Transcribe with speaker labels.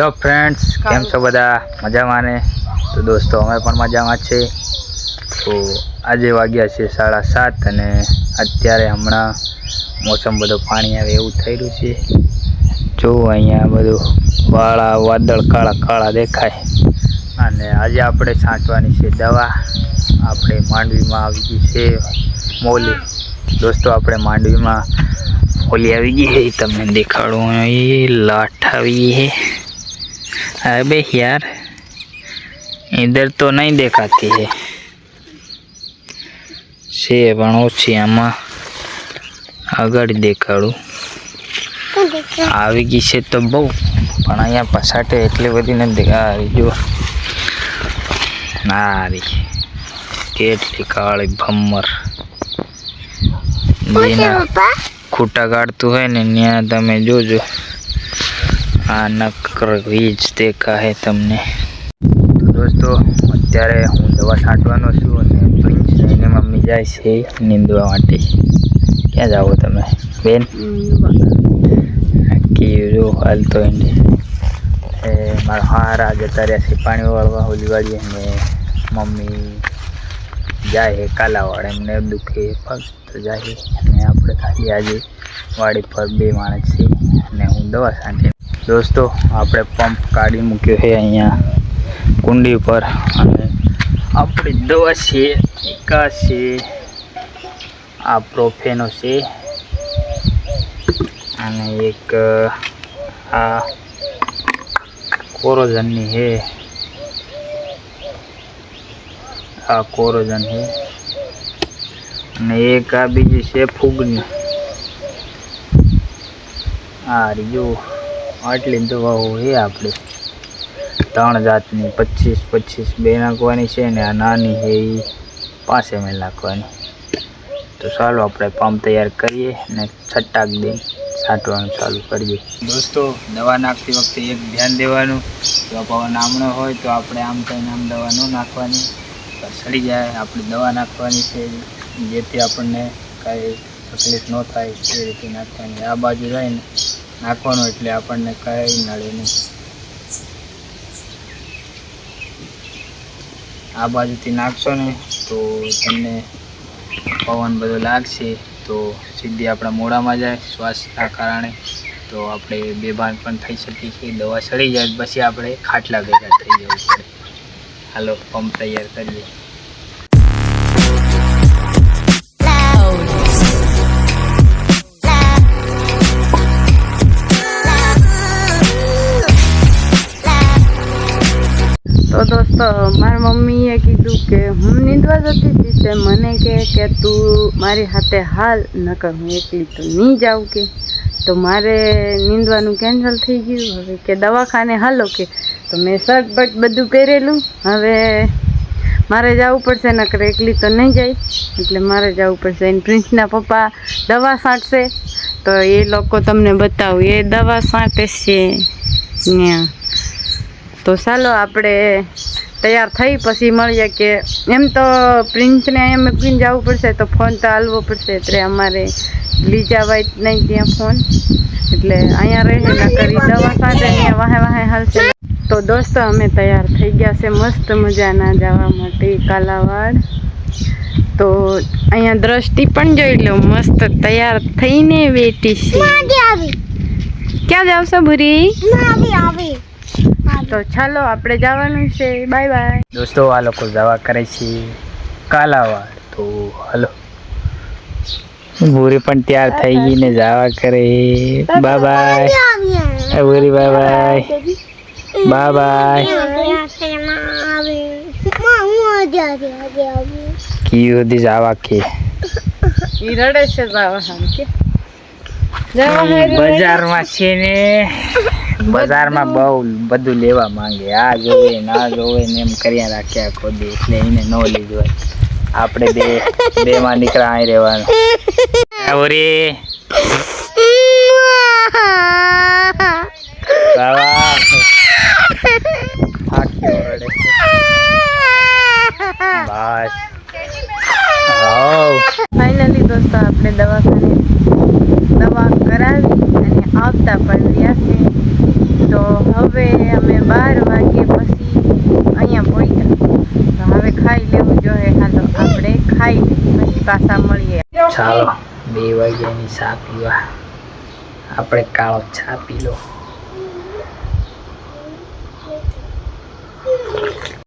Speaker 1: Hello friends કેમ છો બધા? મજામાં ને? તો દોસ્તો અમે પણ મજામાં છે તો આજે વાગ્યા છે સાડા સાત અને અત્યારે હમણાં મોસમ બધું પાણી આવે એવું થઈ રહ્યું છે. જો અહીંયા બધું વાળા વાદળ કાળા કાળા દેખાય. અને આજે આપણે છાંટવાની છે દવા. આપણે માંડવીમાં આવી ગઈ છે મોલી. દોસ્તો આપણે માંડવીમાં મોલી આવી ગઈ હે એ તમને દેખાડું. એ લાઠ આવી अबे यार इधर तो नहीं देखाती है છે પણ ઓછી આમાં આગળ દેખાડું આવી ગઈ છે તો બહુ પણ અહીંયા પછાટે એટલી બધી નથી દેખાડી જો નારી કેટલી કાળી ભમર જેના ખૂટા કાઢતું હોય ને ત્યાં તમે જોજો આ નકર વીજ દેખાય તમને. દોસ્તો, અત્યારે હું દવા છાંટવાનો છું અને પ્રિન્સ એની મમ્મી જાય છે નીંદવા માટે. ક્યાં જાઓ તમે? બેન? કીધું હાલ તો એને. એ મારા હારા જતા રહ્યા છે પાણી વાળવા હોલીવાળી અને મમ્મી જાય છે કાલાવાડ. એમને દુખે પગ જાય અને આપણે ખાલી આજે વાડી પર બે માણસ છે અને હું દવા છાંટી દોસ્તો, આપણે પંપ કાઢી મૂક્યો છે અહીંયા, કુંડી પર અને આપણી દવા છે એકા છે, આ પ્રોફેનો છે. અને એક, આ કોરોઝનની છે. આ કોરોઝન છે. અને એક આ બીજી છે ફૂગની. આ રીયું આટલી દવાઓ છે આપણે. ત્રણ જાતની, પચીસ પચીસ બે નાખવાની છે ને આ નાની છે એ પાંચ એમએલ નાખવાની. તો ચાલો આપણે પંપ તૈયાર કરીએ ને છટાક દે છાંટવાનું ચાલુ કરીએ. દોસ્તો, દવા નાખતી વખતે એક ધ્યાન દેવાનું જો પવન આમણો હોય તો આપણે આમ થઈને આમ દવા ન નાખવાની. સડી જાય, આપણે દવા નાખવાની છે, જેથી આપણને કાંઈ તકલીફ ન થાય, એ રીતે નાખવાની. આ બાજુ રહીને નાખવાનું એટલે આપણને કંઈ નડે નહીં. આ બાજુથી નાખશો ને તો તમને પવન બધો લાગશે તો સીધી આપણા મોઢામાં જાય શ્વાસના કારણે. તો આપણે બેભાન પણ થઈ શકીએ છીએ. દવા સડી જાય પછી આપણે ખાટલા ભેગા થઈ જવું પડે. હાલો, પંપ તૈયાર કરીએ.
Speaker 2: તો મારા મમ્મીએ કીધું કે હું નીંદવા જતી હતી તે મને કહે કે તું મારી હાથે હાલ, નકર હું એકલી તો નહીં જાઉં કે. તો મારે નીંદવાનું કેન્સલ થઈ ગયું. હવે કે દવાખાને હાલો કે. તો મેં શર્ટ બધું પહેરેલું. હવે મારે જવું પડશે, નકર એકલી તો નહીં જાય. એટલે મારે જવું પડશે. એને પ્રિન્સના પપ્પા દવા છાંટશે તો એ લોકો તમને બતાવું. એ દવા છાંટે છે ત્યાં તો ચાલો આપણે તૈયાર થઈ પછી મળીએ કે એમ તો પ્રિન્સને અહીંયા મૂકીને જવું પડશે તો ફોન તો હાલવો પડશે એટલે અમારે. લઈ જવાય નહીં ત્યાં ફોન. એટલે અહીંયા રહે કરી દવા સાથે અહીંયા વાહે વાહે હાલશે. તો દોસ્તો અમે તૈયાર થઈ ગયા છે મસ્ત મજાના જવા માટે કાલાવાડ. તો અહીંયા દ્રષ્ટિ પણ જોઈ લો મસ્ત તૈયાર થઈને બેઠી છે. ક્યાં જાવ છો ભૂરી? તો ચાલો આપણે જવાનું છે. બાય બાય
Speaker 1: દોસ્તો આ લોકો દવા કરે છે કાલાવાડ. તો હલો. ભૂરી પણ તૈયાર થઈ ગઈ ને જવા કરે. બાય બાય ભૂરી બાય બાય બાય બાય જવા કે.
Speaker 2: રડે છે જવા કે. જવા હારું રડે.
Speaker 1: બજારમાં છે ને. બજારમાં બહુ બધું લેવા માંગે. આ જોવે ના જોવે ને એમ કર્યા રાખ્યા ખોદી. એટલે એને ન લીધું હોય. આપણે બે બે માં નીકળા અહીં રહેવાનું. ઓરી
Speaker 2: ફાઇનલી દોસ્તો આપણે દવાખાને દવા કરાવી અને આવતા પણ રહ્યા છે તો હવે અમે બાર વાગ્યે પછી અહીંયા પહોંચ્યા. તો હવે ખાઈ લેવું જોઈએ હાલો, આપણે ખાઈ લઈએ, પછી પાછા મળીએ.
Speaker 1: ચાલો, બે વાગ્યાની ચા પીવા. આપણે કાળો ચા પી લો.